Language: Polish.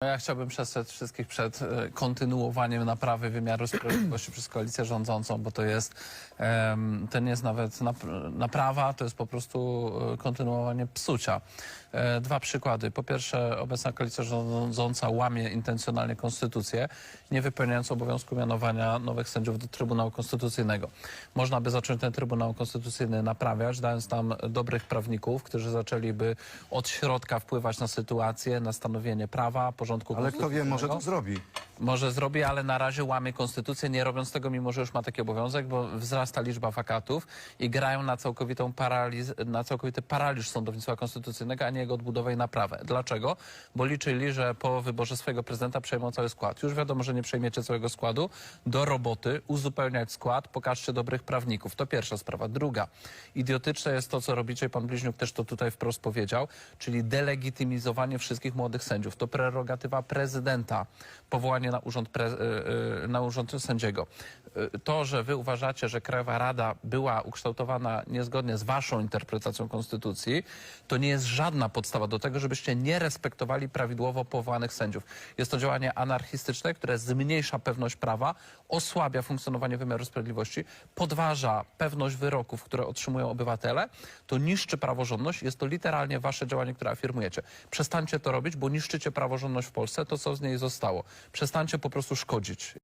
No Ja chciałbym przestrzec wszystkich przed e, kontynuowaniem naprawy wymiaru sprawiedliwości przez koalicję rządzącą, bo to jest, nie jest nawet nap- naprawa, to jest po prostu e, kontynuowanie psucia. E, Dwa przykłady. Po pierwsze, obecna koalicja rządząca łamie intencjonalnie konstytucję, nie wypełniając obowiązku mianowania nowych sędziów do Trybunału Konstytucyjnego. Można by zacząć ten Trybunał Konstytucyjny naprawiać, dając tam dobrych prawników, którzy zaczęliby od środka wpływać na sytuację, na stanowienie prawa, porządku Ale kto wie, może to zrobi. Może zrobi, ale na razie łamie konstytucję, nie robiąc tego, mimo że już ma taki obowiązek, bo wzrasta liczba wakatów i grają na, całkowitą paraliz, na całkowity paraliż sądownictwa konstytucyjnego, a nie jego odbudowę i naprawę. Dlaczego? Bo liczyli, że po wyborze swojego prezydenta przejmą cały skład. Już wiadomo, że nie przejmiecie całego składu. Do roboty, uzupełniać skład, pokażcie dobrych prawników. To pierwsza sprawa. Druga. Idiotyczne jest to, co robicie, i pan Bliźniuk też to tutaj wprost powiedział, czyli delegitymizowanie wszystkich młodych sędziów. To prerogatywa prezydenta, powołanie na urząd, pre, y, y, na urząd sędziego. Y, To, że wy uważacie, że Krajowa Rada była ukształtowana niezgodnie z waszą interpretacją konstytucji, to nie jest żadna podstawa do tego, żebyście nie respektowali prawidłowo powołanych sędziów. Jest to działanie anarchistyczne, które zmniejsza pewność prawa, osłabia funkcjonowanie wymiaru sprawiedliwości, podważa pewność wyroków, które otrzymują obywatele, to niszczy praworządność. Jest to literalnie wasze działanie, które afirmujecie. Przestańcie to robić, bo niszczycie praworządność w Polsce, to co z niej zostało. Przestańcie po prostu szkodzić.